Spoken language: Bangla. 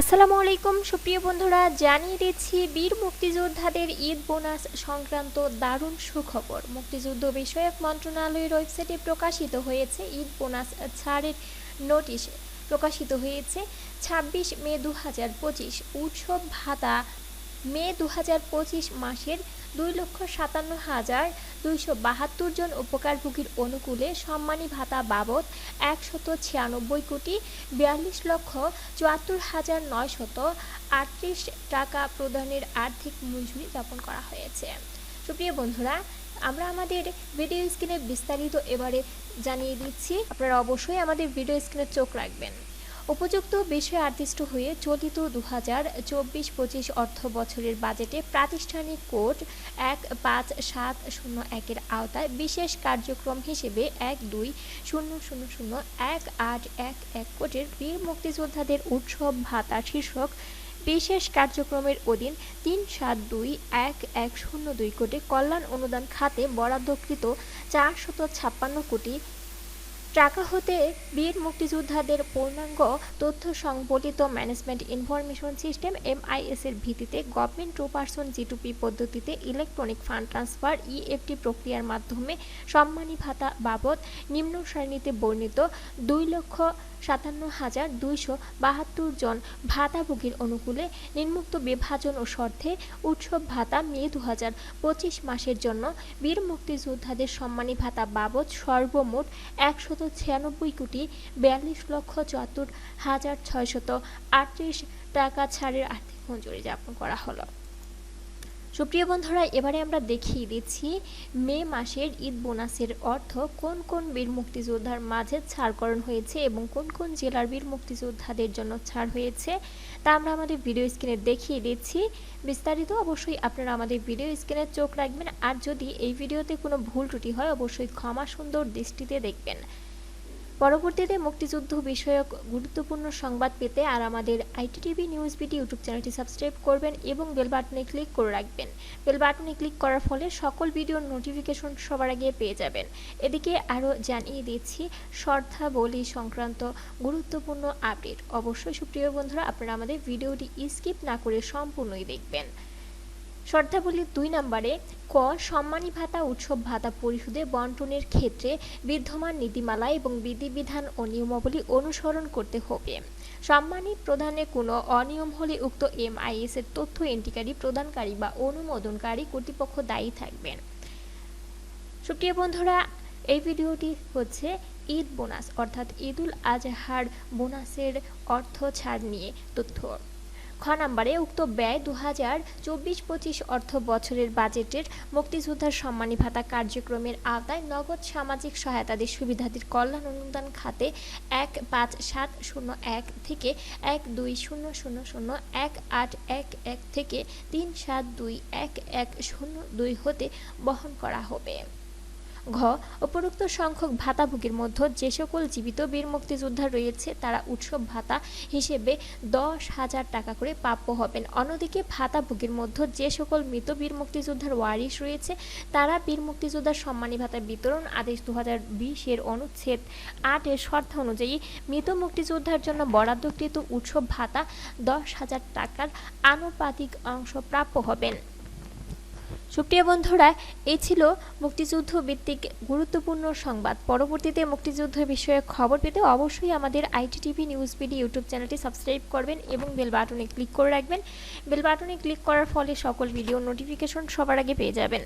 আসসালামু আলাইকুম, সুপ্রিয় বন্ধুরা, জানিয়ে দিচ্ছি বীর মুক্তিযোদ্ধাদের ঈদ বোনাস সংক্রান্ত দারুণ সুখবর। মুক্তিযুদ্ধ বিষয়ক মন্ত্রণালয়ের ওয়েবসাইটে প্রকাশিত হয়েছে ঈদ বোনাস ছাড়ের নোটিশ। প্রকাশিত হয়েছে ছাব্বিশ মে দু হাজার পঁচিশ, উৎসব ভাতা মে দু হাজার পঁচিশ মাসের দুই লক্ষ সাতান্ন হাজার দুইশো বাহাত্তর জন উপকারভোগীর অনুকূলে সম্মানী ভাতা বাবদ একশত ছিয়ানব্বই কোটি বিয়াল্লিশ লক্ষ চুয়াত্তর হাজার নয়শত আটত্রিশ টাকা প্রদানের আর্থিক মঞ্জুরি জ্ঞাপন করা হয়েছে। সুপ্রিয় বন্ধুরা, আমরা আমাদের ভিডিও স্ক্রিনে বিস্তারিত এবারে জানিয়ে দিচ্ছি। আপনারা অবশ্যই আমাদের ভিডিও স্ক্রিনে চোখ রাখবেন। উপযুক্ত বিষয়ে আদিষ্ট হয়ে চলিত দু হাজার চব্বিশ পঁচিশ অর্থ বছরের বাজেটে প্রাতিষ্ঠানিক কোড এক পাঁচ সাত শূন্য একের আওতায় বিশেষ কার্যক্রম হিসেবে এক দুই শূন্য শূন্য শূন্য এক আট এক এক কোটের বীর মুক্তিযোদ্ধাদের উৎসব ভাতা শীর্ষক বিশেষ কার্যক্রমের অধীন তিন সাত দুই এক এক শূন্য দুই কোটি কল্যাণ অনুদান খাতে বরাদ্দকৃত চারশত ছাপ্পান্ন কোটি টাকা হতে বীর মুক্তিযোদ্ধাদের পূর্ণাঙ্গ তথ্য সংবলিত ম্যানেজমেন্ট ইনফরমেশন সিস্টেম এমআইএস এর ভিত্তিতে গভর্নমেন্ট টু পার্সন জিটুপি পদ্ধতিতে ইলেকট্রনিক ফান্ড ট্রান্সফার ইএফটি প্রক্রিয়ার মাধ্যমে সম্মানী ভাতা বাবদ নিম্ন শ্রেণীতে বর্ণিত দুই লক্ষ সাতান্ন হাজার দুইশো বাহাত্তর জন ভাতাভোগীর অনুকূলে নিম্মুক্ত বিভাজন ও শর্তে উৎসব ভাতা মে দু হাজার পঁচিশ মাসের জন্য বীর মুক্তিযোদ্ধাদের সম্মানী ভাতা বাবদ সর্বমোট একশত ছিয়ানব্বই কোটি বিয়াল্লিশ লক্ষ চুয়াত্তর হাজার ছয়শত আটত্রিশ টাকা ছাড়ের আর্থিক মঞ্জুরি জ্ঞাপন করা হলো। সুপ্রিয় বন্ধুরা, এবারে আমরা দেখিয়ে দিচ্ছি মে মাসের ঈদ বোনাসের অর্থ কোন কোন বীর মুক্তিযোদ্ধার মাঝে ছাড়করণ হয়েছে এবং কোন কোন জেলার বীর মুক্তিযোদ্ধাদের জন্য ছাড় হয়েছে তা আমরা আমাদের ভিডিও স্ক্রিনে দেখিয়ে দিচ্ছি। বিস্তারিত অবশ্যই আপনারা আমাদের ভিডিও স্ক্রিনে চোখ রাখবেন আর যদি এই ভিডিওতে কোনো ভুল ত্রুটি হয়, অবশ্যই ক্ষমা সুন্দর দৃষ্টিতে দেখবেন। পরবর্তীতে মুক্তিযুদ্ধ বিষয়ক গুরুত্বপূর্ণ সংবাদ পেতে আর আমাদের আইটিটিভি নিউজ বিডি ইউটিউব চ্যানেলটি সাবস্ক্রাইব করবেন এবং বেল বাটনে ক্লিক করে রাখবেন। বেল বাটনে ক্লিক করার ফলে সকল ভিডিওর নোটিফিকেশন সবার আগে পেয়ে যাবেন। এদিকে আরও জানিয়ে দিচ্ছি শ্রদ্ধাবলী সংক্রান্ত গুরুত্বপূর্ণ আপডেট। অবশ্যই সুপ্রিয় বন্ধুরা, আপনারা আমাদের ভিডিওটি স্কিপ না করে সম্পূর্ণই দেখবেন। শর্তাবলীর দুই নম্বরে, ক, সম্মানী ভাতা, উৎসব ভাতা পরিশোধে বন্টনের ক্ষেত্রে বিদ্যমান নীতিমালা এবং বিধিবিধান ও নিয়মাবলী অনুসরণ করতে হবে। সম্মানী প্রদানে কোনো অনিয়ম হলে উক্ত এমআইএস এর তথ্য এন্ট্রিকারী, প্রদানকারী বা অনুমোদনকারী কর্তৃপক্ষ দায়ী থাকবেন। সুপ্রিয় বন্ধুরা, এই ভিডিওটি হচ্ছে ঈদ বোনাস, অর্থাৎ ঈদুল আজহার বোনাসের অর্থ ছাড় নিয়ে তথ্য। খ নম্বরে উক্ত ব্যয় দু হাজার চব্বিশ পঁচিশ অর্থ বছরের বাজেটের মুক্তিযোদ্ধার সম্মানী ভাতা কার্যক্রমের আওতায় নগদ সামাজিক সহায়তাদের সুবিধাদের কল্যাণ অনুদান খাতে এক পাঁচ সাত শূন্য এক থেকে এক দুই শূন্য শূন্য শূন্য এক আট এক এক থেকে তিন সাত দুই এক এক শূন্য দুই হতে বহন করা হবে। ঘ, উপরোক্ত সংখ্যক ভাতাভোগীর মধ্যে যে সকল জীবিত বীর মুক্তিযোদ্ধা রয়েছে, তারা উৎসব ভাতা হিসেবে দশ হাজার টাকা করে প্রাপ্য হবেন। অন্যদিকে ভাতাভোগীর মধ্যে যে সকল মৃত বীর মুক্তিযোদ্ধার ওয়ারিশ রয়েছে, তারা বীর মুক্তিযোদ্ধার সম্মানী ভাতা বিতরণ আদেশ দু হাজার বিশের অনুচ্ছেদ আটের শর্ত অনুযায়ী মৃত মুক্তিযোদ্ধার জন্য বরাদ্দকৃত উৎসব ভাতা দশ হাজার টাকার আনুপাতিক অংশ প্রাপ্য হবেন। সুপ্রিয় বন্ধুরা, এই ছিল মুক্তিযুদ্ধ ভিত্তিক গুরুত্বপূর্ণ সংবাদ। পরবর্তীতে মুক্তিযুদ্ধ বিষয়ে খবর পেতে অবশ্যই আমাদের আইটিটিভি নিউজ বিডি ইউটিউব চ্যানেলটি সাবস্ক্রাইব করবেন এবং বেল বাটনে ক্লিক করে রাখবেন। বেল বাটনে ক্লিক করার ফলে সকল ভিডিও নোটিফিকেশন সবার আগে পেয়ে যাবেন।